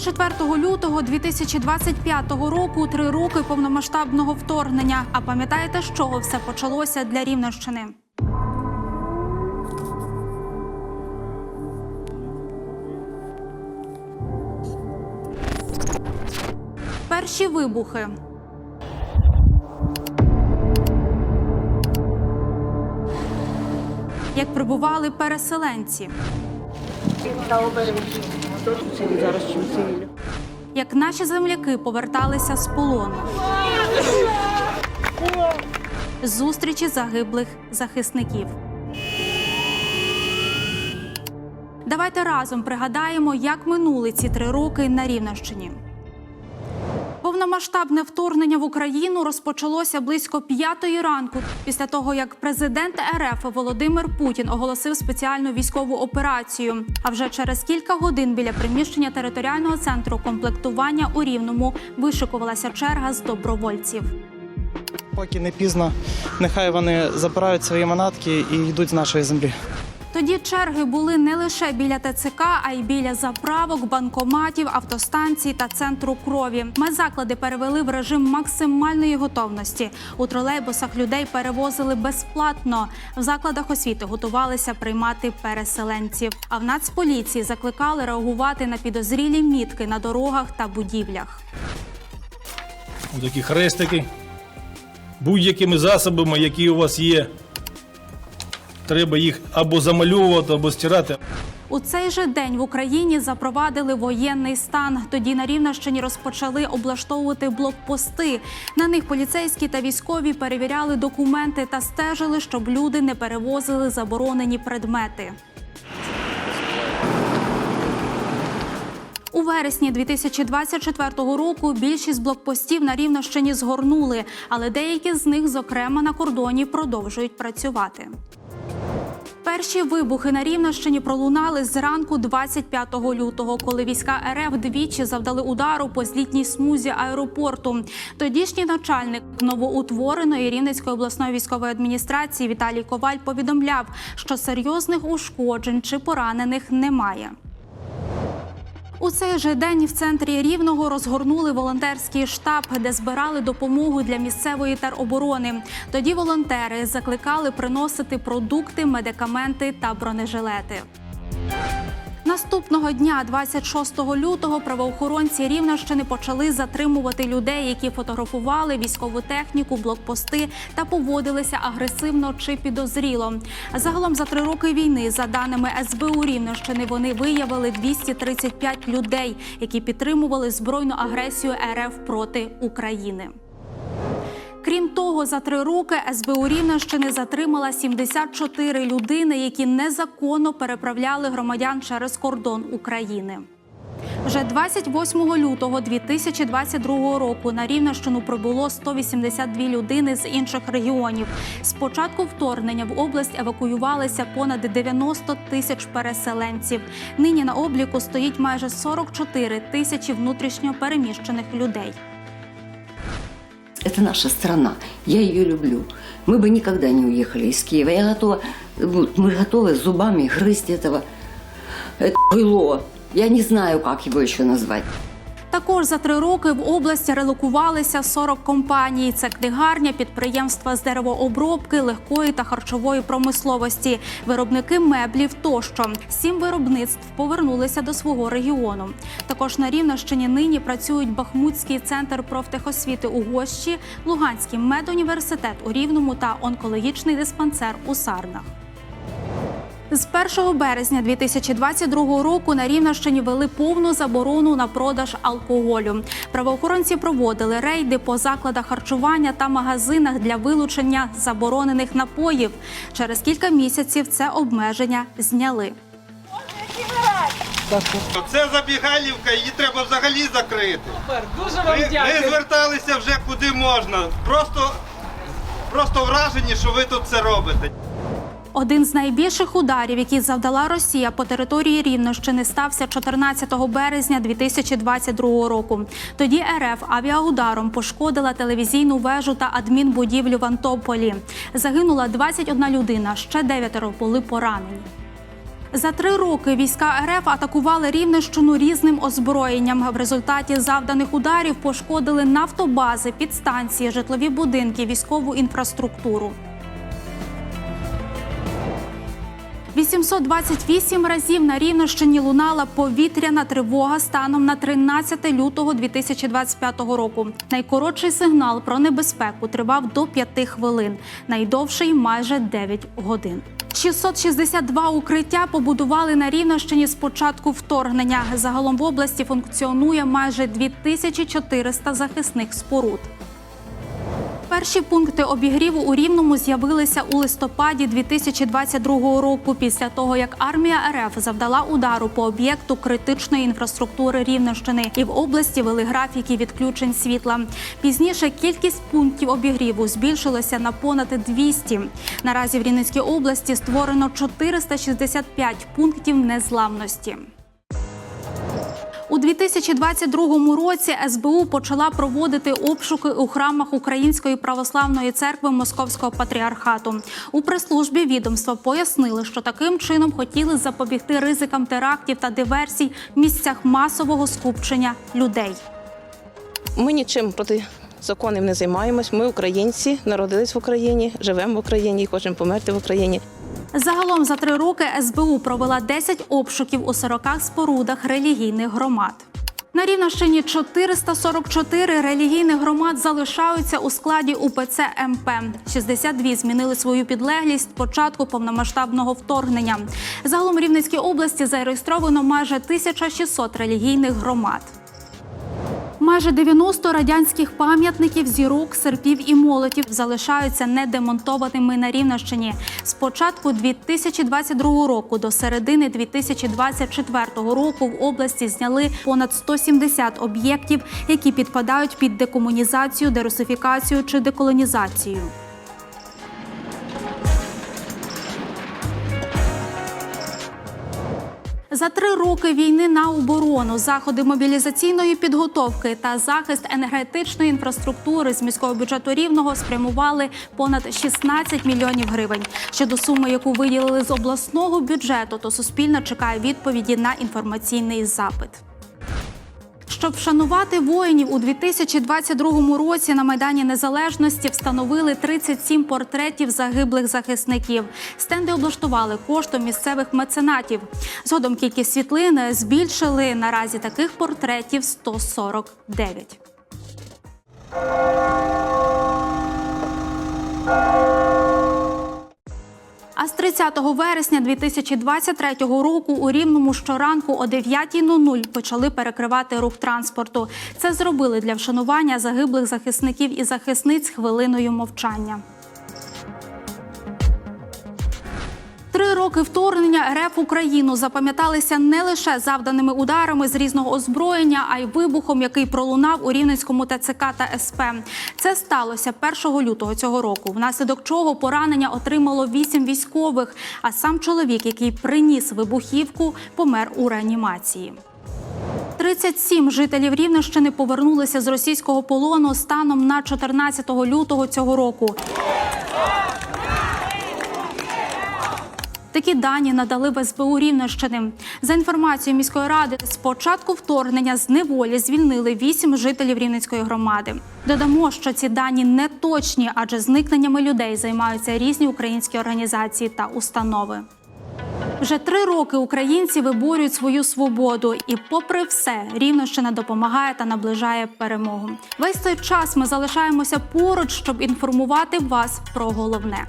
24 лютого 2025 року три роки повномасштабного вторгнення. А пам'ятаєте, з чого все почалося для Рівненщини? Перші вибухи. Як прибували переселенці. Зараз чим цивілі. як наші земляки поверталися з полону. Зустрічі загиблих захисників. Давайте разом пригадаємо, як минули ці три роки на Рівненщині. Повномасштабне вторгнення в Україну розпочалося близько п'ятої ранку після того, як президент РФ Володимир Путін оголосив спеціальну військову операцію. А вже через кілька годин біля приміщення територіального центру комплектування у Рівному вишикувалася черга з добровольців. Поки не пізно, нехай вони забирають свої манатки і йдуть з нашої землі. Тоді черги були не лише біля ТЦК, а й біля заправок, банкоматів, автостанцій та центру крові. Медзаклади перевели в режим максимальної готовності. У тролейбусах людей перевозили безплатно. В закладах освіти готувалися приймати переселенців. А в Нацполіції закликали реагувати на підозрілі мітки на дорогах та будівлях. такі хрестики будь-якими засобами, які у вас є. Треба їх або замальовувати, або стирати. У цей же день в Україні запровадили воєнний стан. Тоді на Рівненщині розпочали облаштовувати блокпости. На них поліцейські та військові перевіряли документи та стежили, щоб люди не перевозили заборонені предмети. У вересні 2024 року більшість блокпостів на Рівненщині згорнули, але деякі з них, зокрема на кордоні, продовжують працювати. Перші вибухи на Рівненщині пролунали зранку 25 лютого, коли війська РФ двічі завдали удару по злітній смузі аеропорту. Тодішній начальник новоутвореної Рівненської обласної військової адміністрації Віталій Коваль повідомляв, що серйозних ушкоджень чи поранених немає. У цей же день в центрі Рівного розгорнули волонтерський штаб, де збирали допомогу для місцевої тероборони. Тоді волонтери закликали приносити продукти, медикаменти та бронежилети. Наступного дня, 26 лютого, правоохоронці Рівненщини почали затримувати людей, які фотографували військову техніку, блокпости та поводилися агресивно чи підозріло. Загалом за три роки війни, за даними СБУ Рівненщини, вони виявили 235 людей, які підтримували збройну агресію РФ проти України. Крім того, за три роки СБУ Рівненщини затримала 74 людини, які незаконно переправляли громадян через кордон України. Вже 28 лютого 2022 року на Рівненщину прибуло 182 людини з інших регіонів. З початку вторгнення в область евакуювалися понад 90 тисяч переселенців. Нині на обліку стоїть майже 44 тисячі внутрішньо переміщених людей. Это наша страна. Я ее люблю. Мы бы никогда не уехали из Киева. Я готова, вот, мы готовы зубами грызть этого это было. Я не знаю, как его еще назвать. Також за три роки в області релокувалися 40 компаній. Це книгарня, підприємства з деревообробки, легкої та харчової промисловості, виробники меблів тощо. Сім виробництв повернулися до свого регіону. Також на Рівненщині нині працюють Бахмутський центр профтехосвіти у Гощі, Луганський медуніверситет у Рівному та онкологічний диспансер у Сарнах. З 1 березня 2022 року на Рівненщині вели повну заборону на продаж алкоголю. Правоохоронці проводили рейди по закладах харчування та магазинах для вилучення заборонених напоїв. Через кілька місяців це обмеження зняли. Це забігалівка, її треба взагалі закрити. Супер, дуже вам Ми, ми зверталися вже куди можна. Просто, просто вражені, що ви тут це робите. Один з найбільших ударів, які завдала Росія по території Рівненщини, стався 14 березня 2022 року. Тоді РФ авіаударом пошкодила телевізійну вежу та адмінбудівлю в Антополі. Загинула 21 людина, ще дев'ятеро були поранені. За три роки війська РФ атакували Рівненщину різним озброєнням. В результаті завданих ударів пошкодили нафтобази, підстанції, житлові будинки, військову інфраструктуру. 828 разів на Рівненщині лунала повітряна тривога станом на 13 лютого 2025 року. Найкоротший сигнал про небезпеку тривав до 5 хвилин, найдовший майже 9 годин. 662 укриття побудували на Рівненщині з початку вторгнення. Загалом в області функціонує майже 2400 захисних споруд. Перші пункти обігріву у Рівному з'явилися у листопаді 2022 року, після того як армія РФ завдала удару по об'єкту критичної інфраструктури Рівненщини і в області вели графіки відключень світла. Пізніше кількість пунктів обігріву збільшилася на понад 200. Наразі в Рівненській області створено 465 пунктів незламності. У 2022 році СБУ почала проводити обшуки у храмах Української православної церкви Московського патріархату. У прес-службі відомства пояснили, що таким чином хотіли запобігти ризикам терактів та диверсій в місцях масового скупчення людей. Ми нічим проти законів не займаємось. Ми українці, народились в Україні, живемо в Україні і хочемо померти в Україні. Загалом за три роки СБУ провела 10 обшуків у 40 спорудах релігійних громад. На Рівненщині 444 релігійних громад залишаються у складі УПЦ МП. 62 змінили свою підлеглість з початку повномасштабного вторгнення. Загалом в Рівненській області зареєстровано майже 1600 релігійних громад. Майже 90 радянських пам'ятників, зірок, серпів і молотів залишаються недемонтованими на Рівненщині. З початку 2022 року до середини 2024 року в області зняли понад 170 об'єктів, які підпадають під декомунізацію, дерусифікацію чи деколонізацію. За три роки війни на оборону, заходи мобілізаційної підготовки та захист енергетичної інфраструктури з міського бюджету рівного спрямували понад 16 мільйонів гривень. Щодо суми, яку виділили з обласного бюджету, то суспільно чекає відповіді на інформаційний запит. Щоб вшанувати воїнів у 2022 році на майдані Незалежності встановили 37 портретів загиблих захисників. Стенди облаштували коштом місцевих меценатів. Згодом кількість світлин збільшили. Наразі таких портретів 149. А з 30 вересня 2023 року у Рівному щоранку о 9.00 почали перекривати рух транспорту. Це зробили для вшанування загиблих захисників і захисниць хвилиною мовчання. Роки вторгнення РФ Україну запам'яталися не лише завданими ударами з різного озброєння, а й вибухом, який пролунав у Рівненському ТЦК та СП. Це сталося 1 лютого цього року. Внаслідок чого поранення отримало вісім військових. А сам чоловік, який приніс вибухівку, помер у реанімації. 37 жителів Рівненщини повернулися з російського полону станом на 14 лютого цього року. Такі дані надали в СБУ Рівненщини. За інформацією міської ради, з початку вторгнення з неволі звільнили вісім жителів Рівненської громади. Додамо, що ці дані не точні, адже зникненнями людей займаються різні українські організації та установи. Вже три роки українці виборюють свою свободу, і, попри все, Рівненщина допомагає та наближає перемогу. Весь цей час ми залишаємося поруч, щоб інформувати вас про головне.